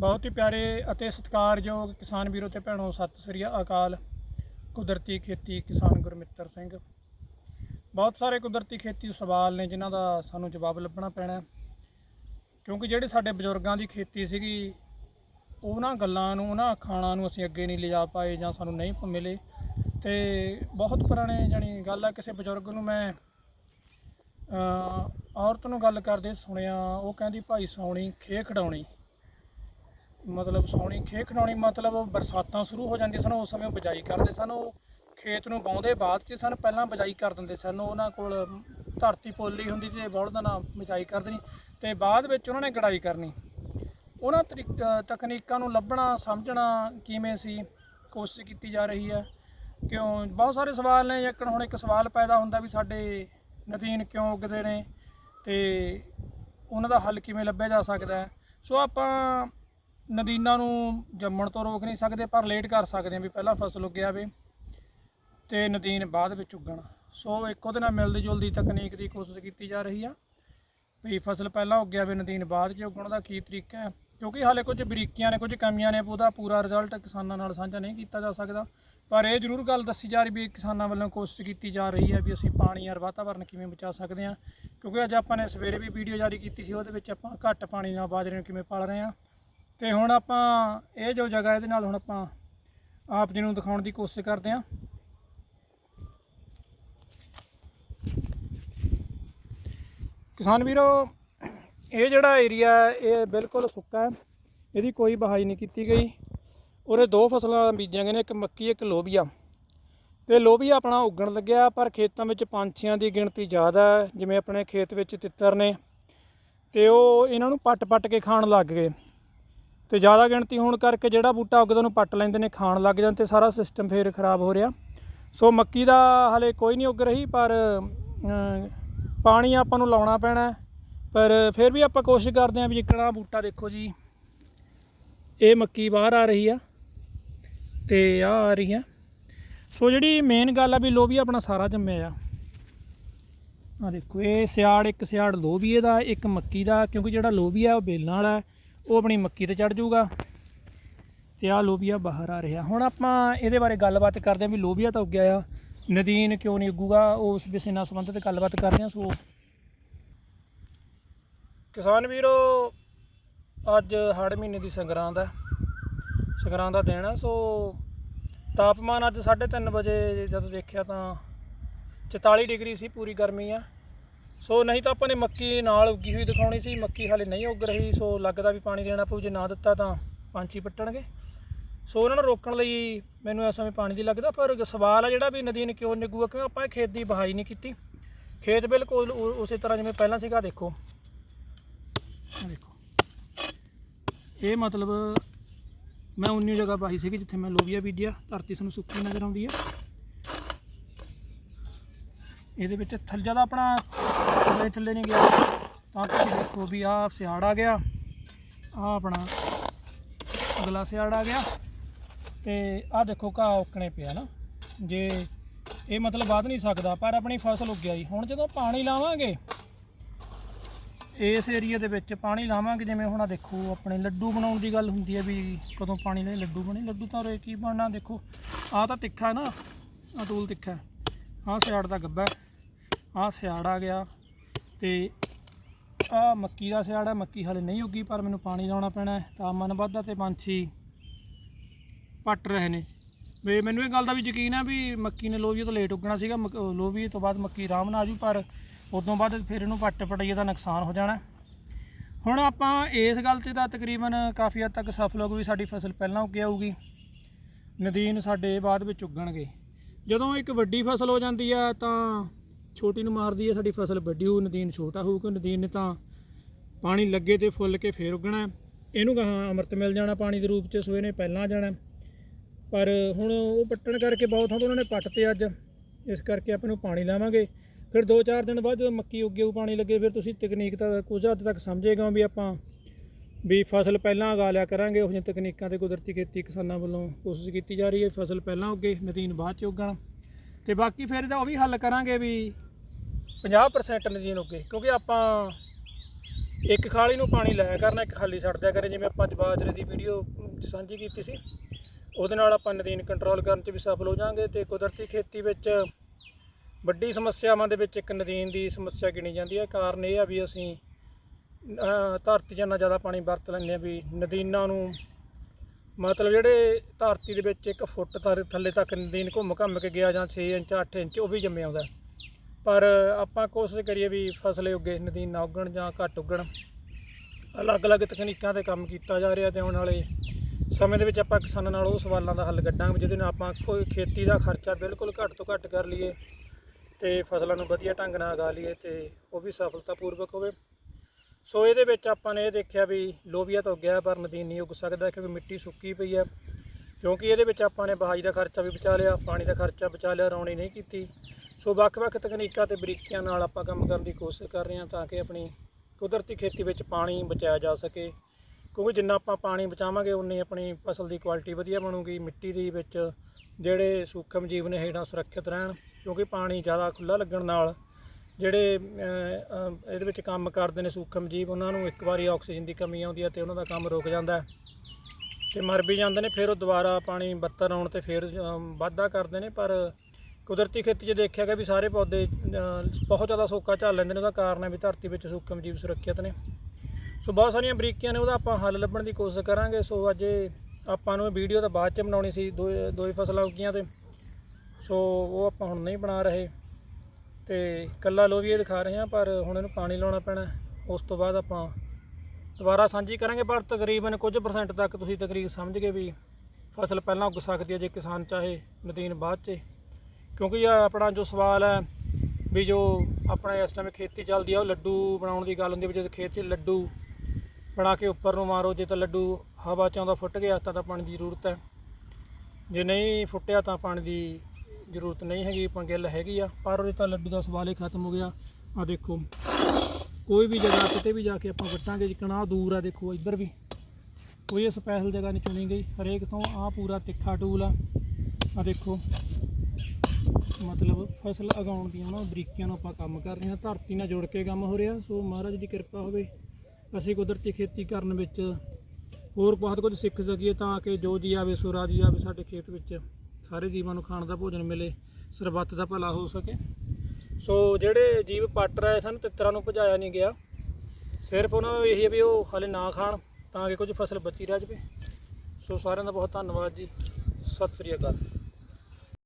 ਬਹੁਤ ਹੀ ਪਿਆਰੇ ਅਤੇ ਸਤਿਕਾਰਯੋਗ ਕਿਸਾਨ ਵੀਰੋ ਤੇ ਭੈਣੋ, ਸਤਿ ਸ੍ਰੀ ਅਕਾਲ। ਕੁਦਰਤੀ ਖੇਤੀ ਕਿਸਾਨ ਗੁਰਮਿੱਤਰ ਸਿੰਘ। ਬਹੁਤ ਸਾਰੇ ਕੁਦਰਤੀ ਖੇਤੀ ਸਵਾਲ ਨੇ ਜਿਨ੍ਹਾਂ ਦਾ ਸਾਨੂੰ ਜਵਾਬ ਲੱਭਣਾ ਪੈਣਾ ਕਿਉਂਕਿ ਜਿਹੜੇ ਸਾਡੇ ਬਜ਼ੁਰਗਾਂ ਦੀ ਖੇਤੀ ਸੀਗੀ, ਉਹਨਾਂ ਗੱਲਾਂ ਨੂੰ, ਉਹਨਾਂ ਖਾਣਾ ਨੂੰ ਅਸੀਂ ਅੱਗੇ ਨਹੀਂ ਲਿਜਾ ਪਾਏ ਜਾਂ ਸਾਨੂੰ ਨਹੀਂ ਮਿਲੇ। ਤੇ ਬਹੁਤ ਪੁਰਾਣੇ ਜਾਣੀ ਗੱਲ ਆ, ਕਿਸੇ ਬਜ਼ੁਰਗ ਨੂੰ ਮੈਂ ਔਰਤ ਨੂੰ ਗੱਲ ਕਰਦੇ ਸੁਣਿਆ, ਉਹ ਕਹਿੰਦੀ, ਭਾਈ ਸੌਣੀ ਖੇ ਖਡਾਉਣੀ। ਮਤਲਬ ਸੌਣੀ ਖੇ ਖਡਾਉਣੀ, ਮਤਲਬ ਬਰਸਾਤਾਂ ਸ਼ੁਰੂ ਹੋ ਜਾਂਦੀਆਂ ਸਨ, ਉਸ ਸਮੇਂ ਉਹ ਬਿਜਾਈ ਕਰਦੇ ਸਨ, ਉਹ ਖੇਤ ਨੂੰ ਬਾਉਂਦੇ ਬਾਅਦ ਚ ਸਨ, ਪਹਿਲਾਂ ਬਿਜਾਈ ਕਰ ਦਿੰਦੇ ਸਨ, ਉਹਨਾਂ ਕੋਲ ਧਰਤੀ ਪੋਲੀ ਹੁੰਦੀ ਤੇ ਬਲਦਾਂ ਨਾਲ ਬਿਜਾਈ ਕਰ ਦੇਣੀ ਤੇ ਬਾਅਦ ਵਿੱਚ ਉਹਨਾਂ ਨੇ ਗੜਾਈ ਕਰਨੀ। ਉਹਨਾਂ ਤਰੀਕ- ਤਕਨੀਕਾਂ ਨੂੰ ਲੱਭਣਾ, ਸਮਝਣਾ ਕਿਵੇਂ ਸੀ, ਕੋਸ਼ਿਸ਼ ਕੀਤੀ ਜਾ ਰਹੀ ਹੈ, ਕਿਉਂ? ਬਹੁਤ ਸਾਰੇ ਸਵਾਲ ਨੇ ਜੇਕਰ ਹੁਣ ਇੱਕ ਸਵਾਲ ਪੈਦਾ ਹੁੰਦਾ ਵੀ ਸਾਡੇ ਨਦੀਨ ਕਿਉਂ ਉੱਗਦੇ ਨੇ ਤੇ ਉਹਨਾਂ ਦਾ ਹੱਲ ਕਿਵੇਂ ਲੱਭਿਆ ਜਾ ਸਕਦਾ ਸੋ ਆਪਾਂ ਨਦੀਨਾਂ ਨੂੰ ਜੰਮਣ ਤੋਂ ਰੋਕ ਨਹੀਂ ਸਕਦੇ, ਪਰ ਲੇਟ ਕਰ ਸਕਦੇ ਹਾਂ ਵੀ ਪਹਿਲਾਂ ਫਸਲ ਉੱਗਿਆ ਵੇ ਤੇ ਨਦੀਨ ਬਾਅਦ ਵਿੱਚ ਉੱਗਣ। ਸੋ ਇੱਕ ਉਹਦੇ ਨਾਲ ਮਿਲਦੀ ਜੁਲਦੀ ਤਕਨੀਕ ਦੀ ਕੋਸ਼ਿਸ਼ ਕੀਤੀ ਜਾ ਰਹੀ ਆ ਵੀ ਫਸਲ ਪਹਿਲਾਂ ਉੱਗਿਆ ਵੇ ਨਦੀਨ ਬਾਅਦ 'ਚ ਉੱਗਣ ਦਾ ਕੀ ਤਰੀਕਾ ਹੈ? ਕਿਉਂਕਿ ਹਾਲੇ ਕੁਝ ਬਰੀਕੀਆਂ ਨੇ, ਕੁਝ ਕਮੀਆਂ ਨੇ, ਉਹਦਾ ਪੂਰਾ ਰਿਜ਼ਲਟ ਕਿਸਾਨਾਂ ਨਾਲ ਸਾਂਝਾ ਨਹੀਂ ਕੀਤਾ ਜਾ ਸਕਦਾ। ਪਰ ਇਹ ਜ਼ਰੂਰ ਗੱਲ ਦੱਸੀ ਜਾ ਰਹੀ ਵੀ ਕਿਸਾਨਾਂ ਵੱਲੋਂ ਕੋਸ਼ਿਸ਼ ਕੀਤੀ ਜਾ ਰਹੀ ਹੈ ਵੀ ਅਸੀਂ ਪਾਣੀ ਔਰ ਵਾਤਾਵਰਨ ਕਿਵੇਂ ਬਚਾ ਸਕਦੇ ਹਾਂ। ਕਿਉਂਕਿ ਅੱਜ ਆਪਾਂ ਨੇ ਸਵੇਰੇ ਵੀ ਵੀਡੀਓ ਜਾਰੀ ਕੀਤੀ ਸੀ, ਉਹਦੇ ਵਿੱਚ ਆਪਾਂ ਘੱਟ ਪਾਣੀ ਨਾਲ ਬਾਜਰੇ ਨੂੰ ਕਿਵੇਂ ਪਾਲ ਰਹੇ ਹਾਂ। ਤੇ ਹੁਣ ਆਪਾਂ ਇਹ ਜੋ ਜਗ੍ਹਾ ਇਹਦੇ ਨਾਲ ਹੁਣ ਆਪਾਂ ਆਪ ਜੀ ਨੂੰ ਦਿਖਾਉਣ ਦੀ ਕੋਸ਼ਿਸ਼ ਕਰਦੇ ਹਾਂ। ਕਿਸਾਨ ਵੀਰੋ, ਇਹ ਜਿਹੜਾ ਏਰੀਆ ਹੈ, ਇਹ ਬਿਲਕੁਲ ਸੁੱਕਾ ਹੈ। ਇਹਦੀ ਕੋਈ ਬਹਾਈ ਨਹੀਂ ਕੀਤੀ ਗਈ। ਉਰੇ ਦੋ ਫਸਲਾਂ ਬੀਜੀਆਂ ਗਈਆਂ ਨੇ, ਇੱਕ ਮੱਕੀ, ਇੱਕ ਲੋਬੀਆ। ਤੇ ਲੋਬੀਆ ਆਪਣਾ ਉੱਗਣ ਲੱਗਿਆ, ਪਰ ਖੇਤਾਂ ਵਿੱਚ ਪੰਛੀਆਂ ਦੀ ਗਿਣਤੀ ਜ਼ਿਆਦਾ ਹੈ, ਜਿਵੇਂ ਆਪਣੇ ਖੇਤ ਵਿੱਚ ਤਿੱਤਰ ਨੇ। ਤੇ ਉਹ ਇਹਨਾਂ ਨੂੰ ਪੱਟ-ਪੱਟ ਕੇ ਖਾਣ ਲੱਗ ਗਏ। ਤੇ ਜ਼ਿਆਦਾ ਗਿਣਤੀ ਹੋਣ ਕਰਕੇ ਜਿਹੜਾ ਬੂਟਾ ਉੱਗਦਾ ਉਹਨੂੰ ਪੱਟ ਲੈਂਦੇ ਨੇ ਖਾਣ ਲੱਗ ਜਾਂਦੇ ਤੇ ਸਾਰਾ ਸਿਸਟਮ ਫੇਰ ਖਰਾਬ ਹੋ ਰਿਹਾ। ਸੋ ਮੱਕੀ ਦਾ ਹਲੇ ਕੋਈ ਨਹੀਂ ਉੱਗ ਰਹੀ ਪਰ ਪਾਣੀ ਆਪਾਂ ਨੂੰ ਲਾਉਣਾ ਪੈਣਾ ਪਰ ਫਿਰ ਵੀ ਆਪਾਂ ਕੋਸ਼ਿਸ਼ ਕਰਦੇ ਹਾਂ ਵੀ ਜਿੱਕਣਾ ਬੂਟਾ ਦੇਖੋ ਜੀ ਇਹ ਮੱਕੀ ਬਾਹਰ ਆ ਰਹੀ ਆ ਤੇ ਆ ਆ ਰਹੀ ਆ। ਸੋ ਜਿਹੜੀ ਮੇਨ ਗੱਲ ਆ ਵੀ ਲੋਬੀਆ ਆਪਣਾ ਸਾਰਾ ਜੰਮਿਆ ਆ। ਆ ਦੇਖੋ ਇਹ ਸਿਆੜ ਇੱਕ ਸਿਆੜ ਲੋਬੀਏ ਦਾ ਇੱਕ ਮੱਕੀ ਦਾ ਕਿਉਂਕਿ ਜਿਹੜਾ ਲੋਬੀਆ ਉਹ ਬੇਲਾਂ ਵਾਲਾ ਹੈ, ਉਹ ਆਪਣੀ ਮੱਕੀ ਤੇ ਚੜ ਜਾਊਗਾ ਤੇ ਆ ਲੋਬੀਆ ਬਾਹਰ ਆ ਰਿਹਾ। ਹੁਣ ਆਪਾਂ ਇਹਦੇ ਬਾਰੇ ਗੱਲਬਾਤ ਕਰਦੇ ਹਾਂ ਵੀ ਲੋਬੀਆ ਤਾਂ ਉੱਗਿਆ ਆ ਨਦੀਨ ਕਿਉਂ ਨਹੀਂ ਉੱਗੂਗਾ ਉਸ ਵਿਸ਼ੇ ਨਾਲ ਸੰਬੰਧਿਤ ਗੱਲਬਾਤ ਕਰਦੇ ਹਾਂ ਸੋ। ਕਿਸਾਨ ਵੀਰੋ, ਅੱਜ ਹੜ ਮਹੀਨੇ ਦੀ ਸੰਗਰਾਂਦ ਹੈ, ਸੰਗਰਾਂਦ ਦਾ ਦਿਨ ਹੈ, ਸੋ ਤਾਪਮਾਨ ਅੱਜ 3:30 ਵਜੇ ਜਦੋਂ ਦੇਖਿਆ ਤਾਂ 44 ਡਿਗਰੀ ਸੀ, ਪੂਰੀ ਗਰਮੀ ਆ ਸੋ ਨਹੀਂ ਤਾਂ ਆਪਾਂ ਨੇ ਮੱਕੀ ਨਾਲ ਉੱਗੀ ਹੋਈ ਦਿਖਾਉਣੀ ਸੀ, ਮੱਕੀ ਹਾਲੇ ਨਹੀਂ ਉੱਗ ਰਹੀ, ਸੋ ਲੱਗਦਾ ਵੀ ਪਾਣੀ ਦੇਣਾ ਪਊ, ਜੇ ਨਾ ਦਿੱਤਾ ਤਾਂ ਪੰਛੀ ਪੱਟਣਗੇ। ਸੋ ਉਹਨਾਂ ਨੂੰ ਰੋਕਣ ਲਈ ਮੈਨੂੰ ਇਸ ਸਮੇਂ ਪਾਣੀ ਦੀ ਲੱਗਦਾ, ਪਰ ਸਵਾਲ ਆ ਜਿਹੜਾ ਵੀ ਨਦੀ ਨੇ ਕਿਉਂ ਨਿੱਗੂਗਾ ਕਿਉਂ ਆਪਾਂ ਇਹ ਖੇਤ ਦੀ ਬਹਾਈ ਨਹੀਂ ਕੀਤੀ। ਖੇਤ ਬਿਲਕੁਲ ਉਸੇ ਤਰ੍ਹਾਂ ਜਿਵੇਂ ਪਹਿਲਾਂ ਸੀਗਾ ਦੇਖੋ। ਦੇਖੋ। ਇਹ ਮਤਲਬ ਮੈਂ ਉਨੀ ਜਗ੍ਹਾ ਬਾਹੀ ਸੀਗੀ, ਜਿੱਥੇ ਮੈਂ ਲੋਬੀਆ ਬੀਜਿਆ, ਧਰਤੀ ਸਾਨੂੰ ਸੁੱਕੀ ਨਜ਼ਰ ਆਉਂਦੀ ਹੈ ਇਹਦੇ ਵਿੱਚ ਥੱਲੇ ਜ਼ਿਆਦਾ ਆਪਣਾ ਥੱਲੇ ਥੱਲੇ ਨਹੀਂ ਗਿਆ। ਤਾਂ ਤੁਸੀਂ ਦੇਖੋ ਵੀ ਆਹ ਸਿਆੜ ਆ ਗਿਆ। ਆਹ ਆਪਣਾ ਅਗਲਾ ਸਿਆੜ ਆ ਗਿਆ। ਤੇ ਆਹ ਦੇਖੋ ਘਾਹ ਉੱਕਣੇ ਪਿਆ ਨਾ। ਜੇ ਇਹ ਮਤਲਬ ਵੱਧ ਨਹੀਂ ਸਕਦਾ, ਪਰ ਆਪਣੀ ਫਸਲ ਉੱਗਿਆ ਜੀ। ਹੁਣ ਜਦੋਂ ਪਾਣੀ ਲਾਵਾਂਗੇ, ਇਸ ਏਰੀਆ ਦੇ ਵਿੱਚ ਪਾਣੀ ਲਾਵਾਂਗੇ, ਜਿਵੇਂ ਹੁਣ ਆ ਦੇਖੋ, ਆਪਣੇ ਲੱਡੂ ਬਣਾਉਣ ਦੀ ਗੱਲ ਹੁੰਦੀ ਹੈ ਵੀ ਕਦੋਂ ਪਾਣੀ ਲੈ ਲੱਡੂ ਬਣੇ? ਲੱਡੂ ਤਾਂ ਉਰੇ ਕੀ ਬਣਨਾ ਦੇਖੋ। ਆਹ ਤਾਂ ਤਿੱਖਾ ਨਾ, ਆਹ ਟੂਲ ਤਿੱਖਾ। ਆਹ ਸਿਆੜ ਦਾ ਗੱਬਾ। ਆਹ ਸਿਆੜ ਆ ਗਿਆ ਤੇ ਆਹ ਮੱਕੀ ਦਾ ਸਿਆੜ ਹੈ ਮੱਕੀ ਹਾਲੇ ਨਹੀਂ ਉੱਗੀ, ਪਰ ਮੈਨੂੰ ਪਾਣੀ ਲਾਉਣਾ ਪੈਣਾ ਹੈ ਤਾਪਮਾਨ ਵੱਧਦਾ ਤੇ ਪੰਛੀ ਪੱਟ ਰਹੇ ਨੇ। ਵੀ ਮੈਨੂੰ ਇਹ ਗੱਲ ਦਾ ਵੀ ਯਕੀਨ ਆ ਵੀ ਮੱਕੀ ਨੇ ਲੋਬੀ ਤੋਂ ਲੇਟ ਉੱਗਣਾ ਸੀਗਾ, ਮਕ- ਅਹ ਲੋਬੀ ਤੋਂ ਬਾਅਦ ਮੱਕੀ ਆਰਾਮ ਨਾਲ ਆ ਜੂ, ਪਰ ਉਦੋਂ ਬਾਅਦ ਫਿਰ ਇਹਨੂੰ ਪੱਟ ਪਟਾਈਏ ਦਾ ਨੁਕਸਾਨ ਹੋ ਜਾਣਾ। ਹੁਣ ਆਪਾਂ ਇਸ ਗੱਲ ਤੇ ਤਾਂ ਤਕਰੀਬਨ ਕਾਫੀ ਹੱਦ ਤੱਕ ਸਫਲ ਹੋ ਗਏ ਵੀ ਸਾਡੀ ਫਸਲ ਪਹਿਲਾਂ ਉੱਗ ਆਊਗੀ ਨਦੀਨ ਸਾਡੇ ਬਾਅਦ ਵਿੱਚ ਉੱਗਣਗੇ। ਜਦੋਂ ਇੱਕ ਵੱਡੀ ਫਸਲ ਹੋ ਜਾਂਦੀ ਆ, ਤਾਂ ਛੋਟੀ ਨੂੰ ਮਾਰਦੀ ਹੈ, ਸਾਡੀ ਫਸਲ ਵੱਡੀ ਹੋਊ, ਨਦੀਨ ਛੋਟਾ ਹੋਊਗਾ ਨਦੀਨ ਨੇ ਤਾਂ ਪਾਣੀ ਲੱਗੇ ਤੇ ਫੁੱਲ ਕੇ ਫੇਰ ਉੱਗਣਾ ਹੈ। ਇਹਨੂੰ ਗਾਹਾਂ ਅੰਮ੍ਰਿਤ ਮਿਲ ਜਾਣਾ ਪਾਣੀ ਦੇ ਰੂਪ ਚ ਸੋ ਨੇ ਪਹਿਲਾਂ ਜਾਣਾ ਪਰ ਹੁਣ ਉਹ ਪੱਟਣ ਕਰਕੇ ਬਹੁਤ ਥਾਂ ਤੋਂ ਉਹਨਾਂ ਨੇ ਪੱਟ ਤੇ ਅੱਜ। ਇਸ ਕਰਕੇ ਆਪਾਂ ਨੂੰ ਪਾਣੀ ਲਾਵਾਂਗੇ। ਫਿਰ 2-4 ਦਿਨ ਬਾਅਦ ਜਦੋਂ ਮੱਕੀ ਉੱਗੇ ਉਹ ਪਾਣੀ ਲੱਗੇ, ਫਿਰ ਤੁਸੀਂ ਤਕਨੀਕ ਤਾਂ ਕੁਝ ਹੱਦ ਤੱਕ ਸਮਝੇਗਾ ਵੀ ਆਪਾਂ ਵੀ ਫਸਲ ਪਹਿਲਾਂ ਉਗਾ ਲਿਆ ਕਰਾਂਗੇ। ਉਹ ਜਿਹੀਆਂ ਤਕਨੀਕਾਂ ਤੇ ਕੁਦਰਤੀ ਖੇਤੀ ਕਿਸਾਨਾਂ ਵੱਲੋਂ ਕੋਸ਼ਿਸ਼ ਕੀਤੀ ਜਾ ਰਹੀ ਹੈ, ਫਸਲ ਪਹਿਲਾਂ ਉੱਗੇ, ਨਦੀਨ ਬਾਅਦ ਚ ਉੱਗਣ। ਤੇ ਬਾਕੀ ਫਿਰ ਇਹਦਾ ਉਹ ਵੀ ਹੱਲ ਕਰਾਂਗੇ ਵੀ 50% ਨਦੀਨ ਉੱਗੇ, ਕਿਉਂਕਿ ਆਪਾਂ ਇੱਕ ਖਾਲੀ ਨੂੰ ਪਾਣੀ ਲਾਇਆ ਕਰਨਾ, ਇੱਕ ਖਾਲੀ ਛੱਡ ਦਿਆ ਕਰੇ, ਜਿਵੇਂ ਆਪਾਂ ਅੱਜ ਬਾਜਰੇ ਦੀ ਵੀਡੀਓ ਸਾਂਝੀ ਕੀਤੀ ਸੀ। ਉਹਦੇ ਨਾਲ ਆਪਾਂ ਨਦੀਨ ਕੰਟਰੋਲ ਕਰਨ 'ਚ ਵੀ ਸਫਲ ਹੋ ਜਾਾਂਗੇ ਤੇ ਕੁਦਰਤੀ ਖੇਤੀ ਵਿੱਚ ਵੱਡੀ ਸਮੱਸਿਆਵਾਂ ਦੇ ਵਿੱਚ ਇੱਕ ਨਦੀਨ ਦੀ ਸਮੱਸਿਆ ਗਿਣੀ ਜਾਂਦੀ ਹੈ। ਕਾਰਨ ਇਹ ਆ ਵੀ ਅਸੀਂ ਧਰਤੀ 'ਚ ਇੰਨਾ ਜ਼ਿਆਦਾ ਪਾਣੀ ਵਰਤ ਲੈਂਦੇ ਆ ਵੀ ਨਦੀਨਾਂ ਨੂੰ ਮਤਲਬ ਜਿਹੜੇ ਧਰਤੀ ਦੇ ਵਿੱਚ ਇੱਕ ਫੁੱਟ ਤਰ- ਥੱਲੇ ਤੱਕ ਨਦੀਨ ਘੁੰਮ ਘੰਮ ਕੇ ਗਿਆ ਜਾਂ 6 ਇੰਚ 8 ਇੰਚ, ਉਹ ਵੀ ਜੰਮਿਆ ਆਉਂਦਾ ਪਰ ਆਪਾਂ ਕੋਸ਼ਿਸ਼ ਕਰੀਏ ਵੀ ਫਸਲੇ ਉੱਗੇ ਨਦੀਨ ਨਾ ਉੱਗਣ ਜਾਂ ਘੱਟ ਉੱਗਣ। ਅਲੱਗ-ਅਲੱਗ ਤਕਨੀਕਾਂ ਤੇ ਕੰਮ ਕੀਤਾ ਜਾ ਰਿਹਾ ਤੇ ਆਉਣ ਵਾਲੇ ਸਮੇਂ ਦੇ ਵਿੱਚ ਆਪਾਂ ਕਿਸਾਨਾਂ ਨਾਲ ਉਹ ਸਵਾਲਾਂ ਦਾ ਹੱਲ ਕੱਢਾਂਗੇ ਜਿਹਦੇ ਨਾਲ ਆਪਾਂ ਕੋਈ ਖੇਤੀ ਦਾ ਖਰਚਾ ਬਿਲਕੁਲ ਘੱਟ ਤੋਂ ਘੱਟ ਕਰ ਲਈਏ ਤੇ ਫਸਲਾਂ ਨੂੰ ਵਧੀਆ ਢੰਗ ਨਾਲ ਉਗਾ ਲਈਏ ਤੇ ਉਹ ਵੀ ਸਫਲਤਾਪੂਰਵਕ ਹੋਵੇ। ਸੋ ਇਹਦੇ ਵਿੱਚ ਆਪਾਂ ਨੇ ਇਹ ਦੇਖਿਆ ਵੀ ਲੋਬੀਆ ਤਾਂ ਉੱਗਿਆ ਪਰ ਨਦੀਨ ਨਹੀਂ ਉੱਗ ਸਕਦਾ ਕਿਉਂਕਿ ਮਿੱਟੀ ਸੁੱਕੀ ਪਈ ਹੈ ਕਿਉਂਕਿ ਇਹਦੇ ਵਿੱਚ ਆਪਾਂ ਨੇ ਬਹਾਈ ਦਾ ਖਰਚਾ ਵੀ ਬਚਾ ਲਿਆ, ਪਾਣੀ ਦਾ ਖਰਚਾ ਬਚਾ ਲਿਆ, ਰੌਣੀ ਨਹੀਂ ਕੀਤੀ। ਸੋ ਵੱਖ-ਵੱਖ ਤਕਨੀਕਾਂ ਤੇ ਬਰੀਕੀਆਂ ਨਾਲ ਆਪਾਂ ਕੰਮ ਕਰਨ ਦੀ ਕੋਸ਼ਿਸ਼ ਕਰ ਰਹੇ ਹਾਂ ਤਾਂ ਕਿ ਆਪਣੀ ਕੁਦਰਤੀ ਖੇਤੀ ਵਿੱਚ ਪਾਣੀ ਬਚਾਇਆ ਜਾ ਸਕੇ। ਕਿਉਂਕਿ ਜਿੰਨਾ ਆਪਾਂ ਪਾਣੀ ਬਚਾਵਾਂਗੇ, ਉਨੀ ਆਪਣੀ ਫਸਲ ਦੀ ਕੁਆਲਿਟੀ ਵਧੀਆ ਬਣੂਗੀ, ਮਿੱਟੀ ਦੇ ਵਿੱਚ ਜਿਹੜੇ ਸੂਖਮ ਜੀਵ ਨੇ ਹੇਠਾਂ ਸੁਰੱਖਿਅਤ ਰਹਿਣ। ਕਿਉਂਕਿ ਪਾਣੀ ਜ਼ਿਆਦਾ ਖੁੱਲਾ ਲੱਗਣ ਨਾਲ ਜਿਹੜੇ ਇਹਦੇ ਵਿੱਚ ਕੰਮ ਕਰਦੇ ਨੇ ਸੂਖਮ ਜੀਵ, ਉਹਨਾਂ ਨੂੰ ਇੱਕ ਵਾਰੀ ਆਕਸੀਜਨ ਦੀ ਕਮੀ ਆਉਂਦੀ ਹੈ ਤੇ ਉਹਨਾਂ ਦਾ ਕੰਮ ਰੁਕ ਜਾਂਦਾ ਹੈ। ਤੇ ਮਰ ਵੀ ਜਾਂਦੇ ਨੇ, ਫਿਰ ਉਹ ਦੁਬਾਰਾ ਪਾਣੀ ਬੱਤਰ ਆਉਣ ਤੇ ਫਿਰ ਵਾਧਾ ਕਰਦੇ ਨੇ, ਪਰ ਕੁਦਰਤੀ ਖੇਤੀ 'ਚ ਦੇਖਿਆ ਗਿਆ ਵੀ ਸਾਰੇ ਪੌਦੇ ਬਹੁਤ ਜ਼ਿਆਦਾ ਸੋਕਾ ਝੱਲ ਲੈਂਦੇ ਨੇ, ਉਹਦਾ ਕਾਰਨ ਹੈ ਵੀ ਧਰਤੀ ਵਿੱਚ ਸੂਖਮ ਜੀਵ ਸੁਰੱਖਿਅਤ ਨੇ। ਸੋ ਬਹੁਤ ਸਾਰੀਆਂ ਬਰੀਕੀਆਂ ਨੇ, ਉਹਦਾ ਆਪਾਂ ਹੱਲ ਲੱਭਣ ਦੀ ਕੋਸ਼ਿਸ਼ ਕਰਾਂਗੇ। ਸੋ ਅੱਜ ਆਪਾਂ ਨੂੰ ਇਹ ਵੀਡੀਓ ਤਾਂ ਬਾਅਦ 'ਚ ਬਣਾਉਣੀ ਸੀ, ਦੋ ਦੋ ਹੀ ਫਸਲਾਂ ਉੱਗੀਆਂ ਤੇ। ਸੋ ਉਹ ਆਪਾਂ ਹੁਣ ਨਹੀਂ ਬਣਾ ਰਹੇ। ਤੇ ਕੱਲਾ ਲੋਵੀਏ ਦਿਖਾ ਰਹੇ ਹਾਂ, ਪਰ ਹੁਣ ਇਹਨੂੰ ਪਾਣੀ ਲਾਉਣਾ ਪੈਣਾ ਉਸ ਤੋਂ ਬਾਅਦ ਆਪਾਂ ਦੁਬਾਰਾ ਸਾਂਝੀ ਕਰਾਂਗੇ, ਪਰ ਤਕਰੀਬਨ ਕੁਝ ਪਰਸੈਂਟ ਤੱਕ ਤੁਸੀਂ ਤਕਰੀਬ ਸਮਝ ਗਏ ਵੀ ਫਸਲ ਪਹਿਲਾਂ ਉੱਗ ਸਕਦੀ ਹੈ, ਜੇ ਕਿਸਾਨ ਚਾਹੇ ਨਦੀਨ ਬਾਅਦ 'ਚ ਕਿਉਂਕਿ ਇਹ ਆਪਣਾ ਜੋ ਸਵਾਲ ਹੈ ਵੀ ਜੋ ਆਪਣਾ ਇਸ ਟਾਈਮ ਖੇਤੀ ਚੱਲਦੀ ਆ, ਉਹ ਲੱਡੂ ਬਣਾਉਣ ਦੀ ਗੱਲ ਹੁੰਦੀ ਹੈ ਵੀ ਜਦੋਂ ਖੇਤ 'ਚ ਲੱਡੂ ਬਣਾ ਕੇ ਉੱਪਰ ਨੂੰ ਮਾਰੋ, ਜੇ ਤਾਂ ਲੱਡੂ ਹਵਾ 'ਚ ਆਉਂਦਾ ਫੁੱਟ ਗਿਆ, ਤਾਂ ਤਾਂ ਪਾਣੀ ਦੀ ਜ਼ਰੂਰਤ ਹੈ। ਜੇ ਨਹੀਂ ਫੁੱਟਿਆ ਤਾਂ ਪਾਣੀ ਦੀ ਜ਼ਰੂਰਤ ਨਹੀਂ ਹੈਗੀ, ਆਪਾਂ ਗਿੱਲ ਹੈਗੀ ਆ, ਪਰ ਉਹਦੇ ਤਾਂ ਲੱਡੂ ਦਾ ਸਵਾਲ ਹੀ ਖਤਮ ਹੋ ਗਿਆ। ਆ ਦੇਖੋ, ਕੋਈ ਵੀ ਜਗ੍ਹਾ ਕਿਤੇ ਵੀ ਜਾ ਕੇ ਆਪਾਂ ਵੱਟਾਂਗੇ, ਜਿਕਣਾ ਦੂਰ ਆ, ਦੇਖੋ ਇੱਧਰ ਵੀ। ਕੋਈ ਸਪੈਸ਼ਲ ਜਗ੍ਹਾ ਨਹੀਂ ਚੁਣੀ ਗਈ, ਹਰੇਕ ਤੋਂ ਆ ਪੂਰਾ ਤਿੱਖਾ ਟੂਲ ਆ। ਆ ਦੇਖੋ, ਮਤਲਬ ਫਸਲ ਉਗਾਉਣ ਦੀਆਂ ਉਹਨਾਂ ਬਰੀਕੀਆਂ ਨੂੰ ਆਪਾਂ ਕੰਮ ਕਰ ਰਹੇ ਹਾਂ, ਧਰਤੀ ਨਾਲ ਜੁੜ ਕੇ ਕੰਮ ਹੋ ਰਿਹਾ, ਸੋ ਮਹਾਰਾਜ ਦੀ ਕਿਰਪਾ ਹੋਵੇ, ਅਸੀਂ ਕੁਦਰਤੀ ਖੇਤੀ ਕਰਨ ਵਿੱਚ ਹੋਰ ਬਹੁਤ ਕੁਝ ਸਿੱਖ ਸਕੀਏ, ਤਾਂ ਕਿ ਜੋ ਜੀ ਆਵੇ, ਸੋ ਰਾਜੀ ਆਵੇ ਸਾਡੇ ਖੇਤ ਵਿੱਚ। ਸਾਰੇ ਜੀਵਾਂ ਨੂੰ ਖਾਣ ਦਾ ਭੋਜਨ ਮਿਲੇ, ਸਰਬੱਤ ਦਾ ਭਲਾ ਹੋ ਸਕੇ। ਸੋ ਜਿਹੜੇ ਜੀਵ ਪੱਟ ਰਹੇ ਸਨ, ਤਿੱਤਰਾਂ ਨੂੰ ਭਜਾਇਆ ਨਹੀਂ ਗਿਆ। ਸਿਰਫ ਉਹਨਾਂ ਨੂੰ ਇਹੀ ਹੈ ਵੀ ਉਹ ਹਲੇ ਨਾ ਖਾਣ, ਤਾਂ ਕਿ ਕੁਝ ਫਸਲ ਬਚੀ ਰਹਿ ਜਾਵੇ। ਸੋ ਸਾਰਿਆਂ ਦਾ ਬਹੁਤ ਧੰਨਵਾਦ ਜੀ। ਸਤਿ ਸ੍ਰੀ ਅਕਾਲ।